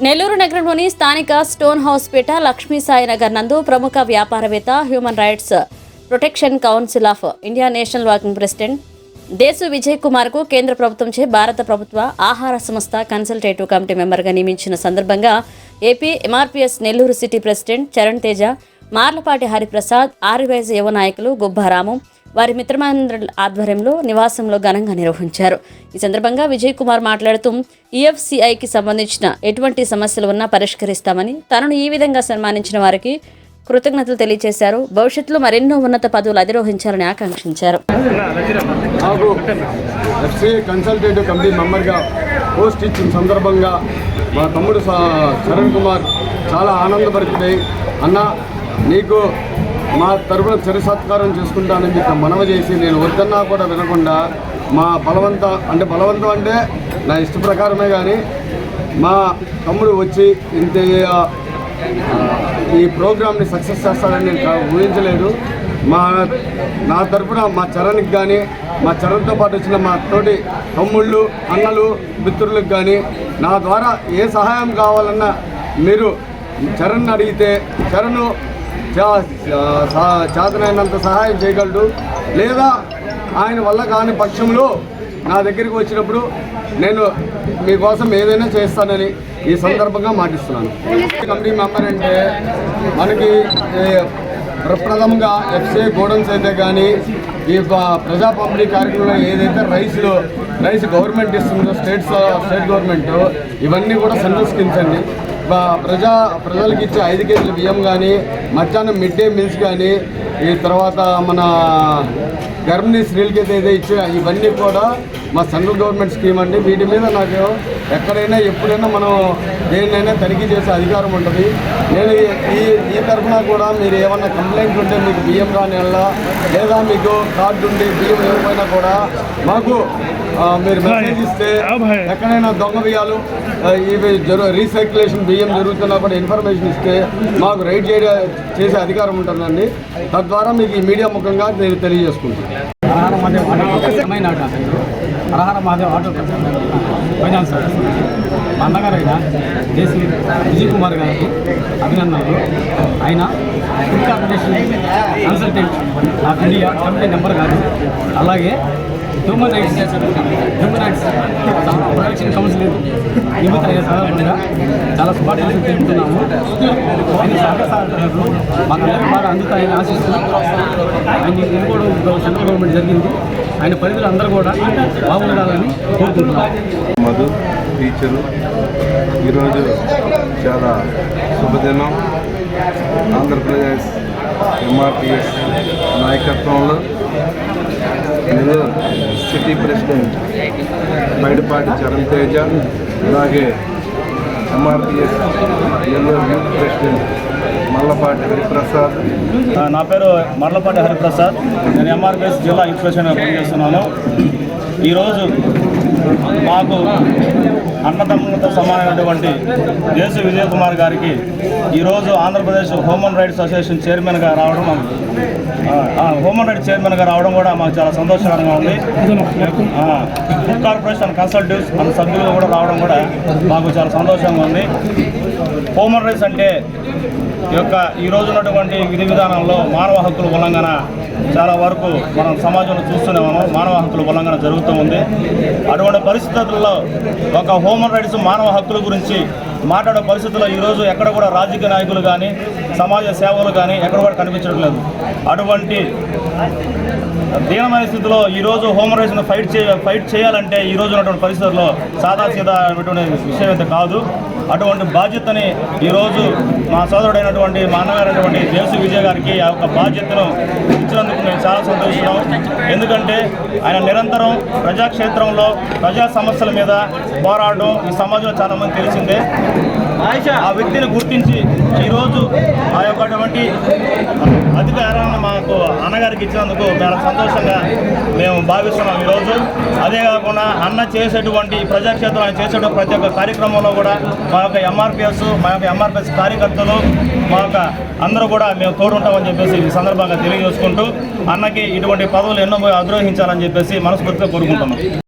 నెల్లూరు నగరంలోని స్థానిక స్టోన్ హౌస్పేట లక్ష్మీ సాయి నగర్ నందు ప్రముఖ వ్యాపారవేత్త Human Rights Protection Council of India National Working President Desu Vijay కుమార్కు కేంద్ర ప్రభుత్వంచే భారత ప్రభుత్వ ఆహార సంస్థ కన్సల్టేటివ్ కమిటీ మెంబర్గా నియమించిన సందర్భంగా AP MRPS Nellore city president Charan Teja Marlapati Hariprasad ఆర్యవైజ్ యువ నాయకులు గుబ్బారాము వారి మిత్రమండలి ఆధ్వర్యంలో నివాసంలో ఘనంగా నిర్వహించారు. ఈ సందర్భంగా విజయ్ కుమార్ మాట్లాడుతూ ఈఎఫ్సిఐకి సంబంధించిన ఎటువంటి సమస్యలు ఉన్నా పరిష్కరిస్తామని తనను ఈ విధంగా సన్మానించిన వారికి కృతజ్ఞతలు తెలియజేశారు భవిష్యత్తులో మరెన్నో ఉన్నత పదవులు అధిరోహించాలని ఆకాంక్షించారు. నాకు కన్సల్టేటివ్ కమిటీ మెంబర్గా పోస్ట్ ఇచ్చిన సందర్భంగా మా తమ్ముడు చరణ్ కుమార్ చాలా ఆనందపడుతున్నాయి అన్న నీకు మా తరపున చిరు సత్కారం చేసుకుంటానని చెప్పి మనవ చేసి నేను వద్దన్నా కూడా వినకుండా మా బలవంత అంటే బలవంతం అంటే నా ఇష్ట ప్రకారమే కానీ మా తమ్ముడు వచ్చి ఇంత ఈ ప్రోగ్రామ్ని సక్సెస్ చేస్తారని నేను ఊహించలేదు. మా నా తరపున మా చరణ్కి కానీ మా చరణ్తో పాటు వచ్చిన మా తోటి తమ్ముళ్ళు అన్నలు మిత్రులకు కానీ నా ద్వారా ఏ సహాయం కావాలన్నా మీరు చరణ్ అడిగితే చరణ్ చేతనైనంత సహాయం చేయగలడు. లేదా ఆయన వల్ల కాని పక్షంలో నా దగ్గరికి వచ్చినప్పుడు నేను మీకోసం ఏదైనా చేస్తానని ఈ సందర్భంగా మాటిస్తున్నాను. కమిటీ మెంబర్ అంటే మనకి ప్రప్రథమంగా ఎఫ్సీ గోడౌన్స్ అయితే కానీ ఈ ప్రజా పంపిణీ కార్యక్రమంలో ఏదైతే రైస్లో రైస్ గవర్నమెంట్ ఇస్తుందో స్టేట్స్ స్టేట్ గవర్నమెంట్ ఇవన్నీ కూడా సెంట్రల్ స్కీమ్స్ అండి. ప్రజా ప్రజలకు ఇచ్చే ఐదు కేజీల బియ్యం కానీ మధ్యాహ్నం మిడ్ డే మీల్స్ కానీ ఈ తర్వాత మన గర్భిణీ స్త్రీలకి ఏదైతే ఇచ్చే ఇవన్నీ కూడా మా సెంట్రల్ గవర్నమెంట్ స్కీమ్ అండి. వీటి మీద నాకు ఎక్కడైనా ఎప్పుడైనా మనం దేన్నైనా తనిఖీ చేసే అధికారం ఉంటుంది. నేను ఈ- ఈ తరఫున కూడా మీరు ఏమన్నా కంప్లైంట్ ఉంటే మీకు బియ్యం కానీ వెళ్ళా లేదా మీకు కార్డు ఉండి బియ్యం ఇవ్వకపోయినా కూడా మాకు మీరు మెసేజ్ ఇస్తే ఎక్కడైనా దొంగ బియ్యాలు ఇవి జరు రీసైక్యులేషన్ బియ్యం జరుగుతున్నా కూడా ఇన్ఫర్మేషన్ ఇస్తే మాకు రైడ్ చేయడం చేసే అధికారం ఉంటుందండి. తద్వారా మీకు ఈ మీడియా ముఖంగా నేను తెలియజేసుకుంటాను అర్హర మహాదేవ్ ఆటో అమ్మాయి నాట హరహర మహాదేవ్ ఆటో ఫైనాన్స్ మా అన్నగారు ఆయన జేసీ విజయ్ కుమార్ గారికి అభినందనలు. ఆయన Food Corporation consultant of India company number గారు. అలాగే human rights human rights protection council నిమిత్త సందర్భంగా చాలా శుభాకాంక్షలు తెలుపుతున్నాము. సహకారాలు మాకందరికీ బాగా అందుతాయని ఆశిస్తున్నాం ఆయన ఎన్నుకోవడం సెంట్రల్ గవర్నమెంట్ జరిగింది ఆయన పరిధులు అందరూ కూడా బాగుండాలని కోరుకుంటున్నాం మధు టీచరు ఈరోజు చాలా శుభదినం. ఆంధ్రప్రదేశ్ ఎంఆర్పిఎస్ నాయకత్వంలో నేను సిటీ ప్రెసిడెంట్ బయటపాటి చరణ్ తేజ అలాగే ఎంఆర్పిఎస్ నెల్లూరు యూత్ ప్రెసిడెంట్ మర్లపాటి హరిప్రసాద్. నా పేరు మర్లపాటి హరిప్రసాద్. నేను ఎంఆర్పిఎస్ జిల్లా ఇన్స్పెక్షన్ పనిచేస్తున్నాను. ఈరోజు మాకు అన్నదమ్ములతో సమానమైనటువంటి దేశ విజయ్ కుమార్ గారికి ఈరోజు ఆంధ్రప్రదేశ్ హ్యూమన్ రైట్స్ అసోసియేషన్ చైర్మన్గా రావడం మాకు హ్యూమన్ రైట్స్ చైర్మన్గా రావడం కూడా మాకు చాలా సంతోషకరంగా ఉంది. ఫుడ్ కార్పొరేషన్ కన్సల్టివ్స్ మన సభ్యులుగా కూడా రావడం కూడా మాకు చాలా సంతోషంగా ఉంది. హ్యూమన్ రైట్స్ అంటే ఈ యొక్క ఈ ఉన్నటువంటి విధి విధానంలో మానవ హక్కుల ఉల్లంఘన చాలా వరకు మనం సమాజంలో చూస్తూనే ఉన్నాం. మానవ హక్కుల ఉల్లంఘన జరుగుతూ ఉంది. అటువంటి పరిస్థితుల్లో ఒక హ్యూమన్ రైట్స్ మానవ హక్కుల గురించి మాట్లాడే పరిస్థితుల్లో ఈరోజు ఎక్కడ కూడా రాజకీయ నాయకులు కానీ సమాజ సేవలు కానీ ఎక్కడ కూడా కనిపించడం లేదు. అటువంటి దీనమైన స్థితిలో ఈరోజు హోమన్ రైట్స్ను ఫైట్ చేయ ఫైట్ చేయాలంటే ఈ ఉన్నటువంటి పరిస్థితుల్లో సాదా సీదా అనేటువంటి విషయం అయితే కాదు. అటువంటి బాధ్యతని ఈరోజు మా సోదరుడైనటువంటి మా అన్నగారైనటువంటి దేశ విజయ్ గారికి ఆ యొక్క బాధ్యతను ఇచ్చినందుకు మేము చాలా సంతోషిస్తున్నాం. ఎందుకంటే ఆయన నిరంతరం ప్రజాక్షేత్రంలో ప్రజా సమస్యల మీద పోరాడడం ఈ సమాజంలో చాలా మంది తెలిసిందే. ఆ వ్యక్తిని గుర్తించి ఈరోజు ఆ యొక్క అటువంటి అధికారాన్ని మాకు అన్నగారికి ఇచ్చినందుకు చాలా సంతోషంగా మేము భావిస్తున్నాం ఈరోజు. అదే కాకుండా అన్న చేసేటువంటి ప్రజాక్షేత్రం ఆయన చేసేటువంటి ప్రతి ఒక్క కార్యక్రమంలో కూడా మా యొక్క ఎంఆర్పిఎస్ మా యొక్క ఎంఆర్పిఎస్ కార్యకర్తలు మా యొక్క అందరూ కూడా మేము తోడుంటామని చెప్పేసి ఈ సందర్భంగా తెలియజేసుకుంటూ అన్నకి ఇటువంటి పదవులు ఎన్నో అధిరోహించాలని చెప్పేసి మనస్ఫూర్తిగా కోరుకుంటున్నాం.